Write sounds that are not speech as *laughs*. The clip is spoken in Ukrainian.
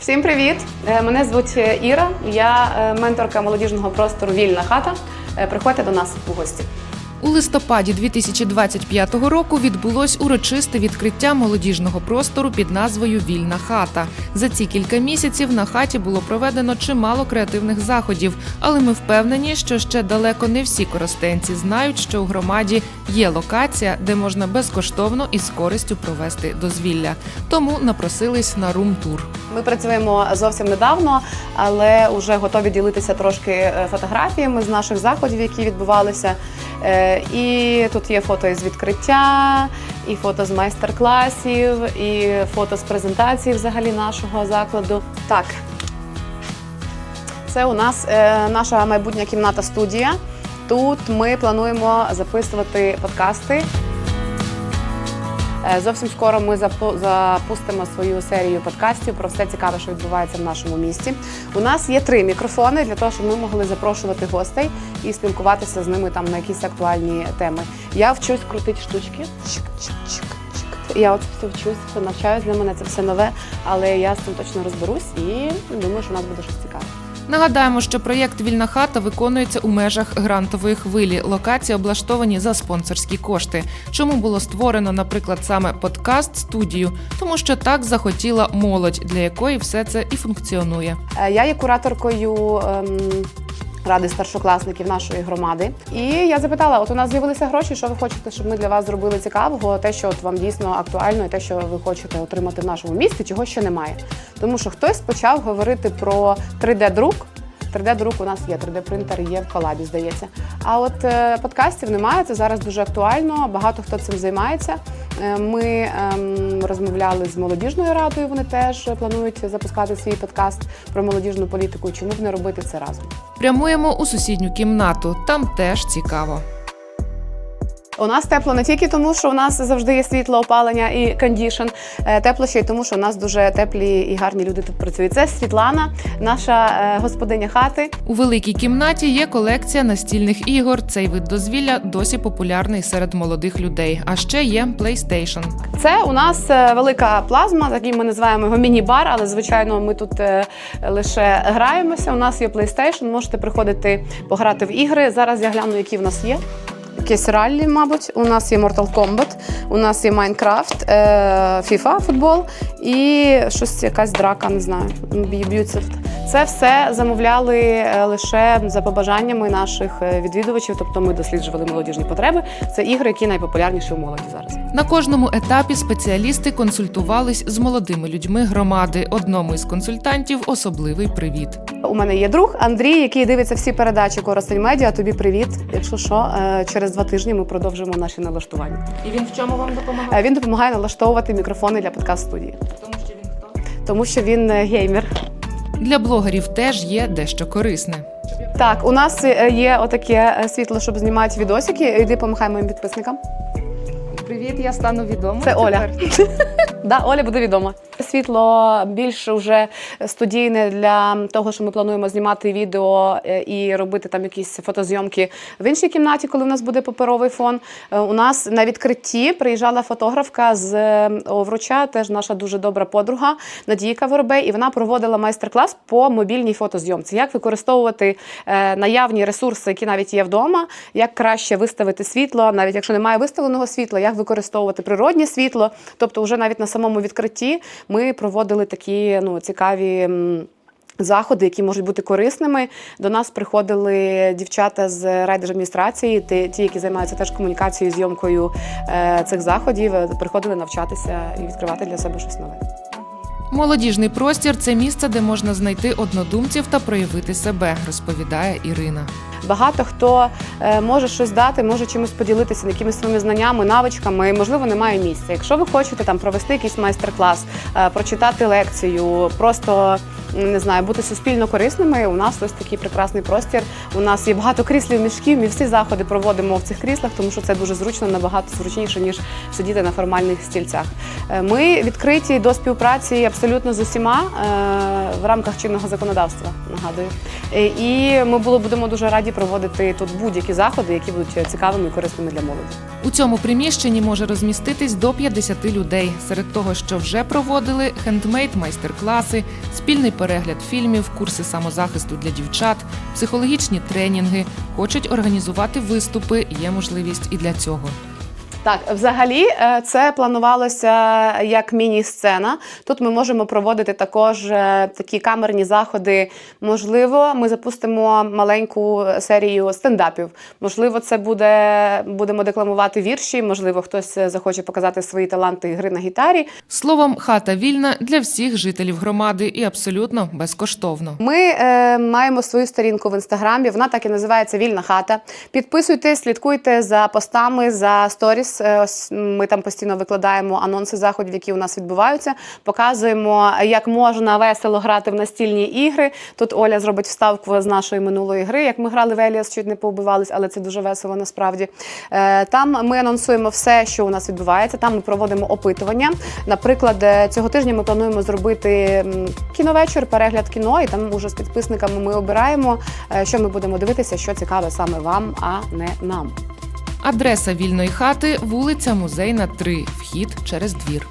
Всім привіт! Е, Мене звуть е, Іра. Я е, менторка молодіжного простору Вільна хата. Приходьте до нас у гості. У листопаді 2025 року відбулось урочисте відкриття молодіжного простору під назвою Вільна хата. За ці кілька місяців на хаті було проведено чимало креативних заходів, але ми впевнені, що ще далеко не всі коростенці знають, що у громаді є локація, де можна безкоштовно і з користю провести дозвілля. Тому напросились на рум-тур. Ми працюємо зовсім недавно, але вже готові ділитися трошки е, фотографіями з наших заходів, які відбувалися. Е, І тут є фото із відкриття, і фото з майстер-класів, і фото з презентації взагалі нашого закладу. Так. Це у нас е, наша майбутня кімната студія. Тут ми плануємо записувати подкасти. Е, Зовсім скоро ми запу- запустимо свою серію подкастів про все цікаве, що відбувається в нашому місті. У нас є три мікрофони для того, щоб ми могли запрошувати гостей і спілкуватися з ними там на якісь актуальні теми. Я вчусь крутити штучки. Я от це вчусь, навчаюсь для мене це все нове, але я з цим точно розберусь і думаю, що у нас буде щось цікаве. Нагадаємо, що проєкт Вільна хата виконується у межах грантової хвилі. Локації облаштовані за спонсорські кошти. Чому було створено, наприклад, саме подкаст студію? Тому що так захотіла молодь, для якої все це і функціонує. Е, Я є кураторкою ем, ради старшокласників нашої громади. І я запитала: от у нас з'явилися гроші, що ви хочете, щоб ми для вас зробили цікавого, те, що от вам дійсно актуально, і те, що ви хочете отримати в нашому місті, чого ще немає. Тому що хтось почав говорити про 3D-друк. 3D-друк у нас є, 3D-принтер є в колабі, здається. А от е, подкастів немає. Це зараз дуже актуально. Багато хто цим займається. Е, Ми ем, розмовляли з молодіжною радою. Вони теж планують запускати свій подкаст про молодіжну політику. Чому б не робити це разом? Прямуємо у сусідню кімнату. Там теж цікаво. У нас тепло не тільки тому, що у нас завжди є світло, опалення і кондішн. Е, Тепло ще й тому, що у нас дуже теплі і гарні люди тут працюють. Це Світлана, наша е, господиня хати. У великій кімнаті є колекція настільних ігор. Цей вид дозвілля досі популярний серед молодих людей. А ще є PlayStation. Це у нас е, велика плазма, такий ми називаємо його міні-бар, але звичайно ми тут лише граємося. У нас є PlayStation, можете приходити пограти в ігри. Зараз я гляну, які в нас є. Якесь раллі, мабуть. У нас є Mortal Kombat, у нас є Minecraft, е, FIFA, футбол і щось якась драка, не знаю. б'ю- Б'ються. Це все замовляли е, лише за побажаннями наших е, відвідувачів, тобто ми досліджували молодіжні потреби. Це ігри, які найпопулярніші у молоді зараз. На кожному етапі спеціалісти консультувались з молодими людьми громади. Одному із консультантів особливий привіт. У мене є друг Андрій, який дивиться всі передачі Коростень Медіа. Тобі привіт. Якщо що, е, через два тижні ми продовжимо наші налаштування. І він в чому вам допомагає? Е, Він допомагає налаштовувати мікрофони для подкаст студії, Тому що він хто? тому що він е, геймер. Для блогерів теж є дещо корисне. Так, у нас є отаке світло, щоб знімати відосики. Іди помахай моїм підписникам. Привіт, я стану відомо. Це Оля. *laughs* Да, Оля буде відома. Світло більш уже студійне для того, що ми плануємо знімати відео е, і робити там якісь фотозйомки в іншій кімнаті, коли у нас буде паперовий фон. Е, У нас на відкритті приїжджала фотографка з е, Овруча, теж наша дуже добра подруга Надійка Воробей, і вона проводила майстер-клас по мобільній фотозйомці. Як використовувати наявні ресурси, які навіть є вдома, як краще виставити світло, навіть якщо немає виставленого світла, як використовувати природнє світло. Тобто, вже навіть на самому відкритті ми проводили такі ну, цікаві. Заходи, які можуть бути корисними. До нас приходили дівчата з райдержадміністрації, ті, які займаються теж комунікацією, зйомкою е, цих заходів, приходили навчатися і відкривати для себе щось нове. Молодіжний простір це місце, де можна знайти однодумців та проявити себе, розповідає Ірина. Багато хто е, може щось дати, може чимось поділитися, якимись своїми знаннями, навичками. Можливо, немає місця. Якщо ви хочете там провести якийсь майстер-клас, е, прочитати лекцію, просто не знаю, бути суспільно корисними. У нас ось такий прекрасний простір. У нас є багато кріслів, мішків. Ми всі заходи проводимо в цих кріслах, тому що це дуже зручно, набагато зручніше ніж сидіти на формальних стільцях. Е, Ми відкриті до співпраці абсолютно з усіма е, в рамках чинного законодавства. Нагадую, Е, і ми будемо дуже раді проводити тут будь-які заходи, які будуть цікавими і корисними для молоді. У цьому приміщенні може розміститись до 50 людей. Серед того, що вже проводили хендмейд майстер-класи, спільний перегляд фільмів, курси самозахисту для дівчат, психологічні тренінги. Хочуть організувати виступи. Є можливість і для цього. Так, взагалі, е, це планувалося як міні-сцена. Тут ми можемо проводити також е, такі камерні заходи. Можливо, ми запустимо маленьку серію стендапів. Можливо, це буде будемо декламувати вірші. Можливо, хтось е, захоче показати свої таланти гри на гітарі. Словом, хата вільна для всіх жителів громади і абсолютно безкоштовно. Ми е, маємо свою сторінку в інстаграмі. Вона так і називається Вільна хата. Підписуйтесь, слідкуйте за постами, за сторіс. Е, Ось ми там постійно викладаємо анонси заходів, які у нас відбуваються. Показуємо, як можна весело грати в настільні ігри. Тут Оля зробить вставку з нашої минулої гри. Як ми грали в Еліас, чуть не поубивались, але це дуже весело насправді. Е, Там ми анонсуємо все, що у нас відбувається. Там ми проводимо опитування. Наприклад, е, цього тижня ми плануємо зробити кіновечір, перегляд кіно, і там уже з підписниками ми обираємо, що ми будемо дивитися, що цікаве саме вам, а не нам. Адреса вільної хати вулиця Музейна, 3, вхід через двір.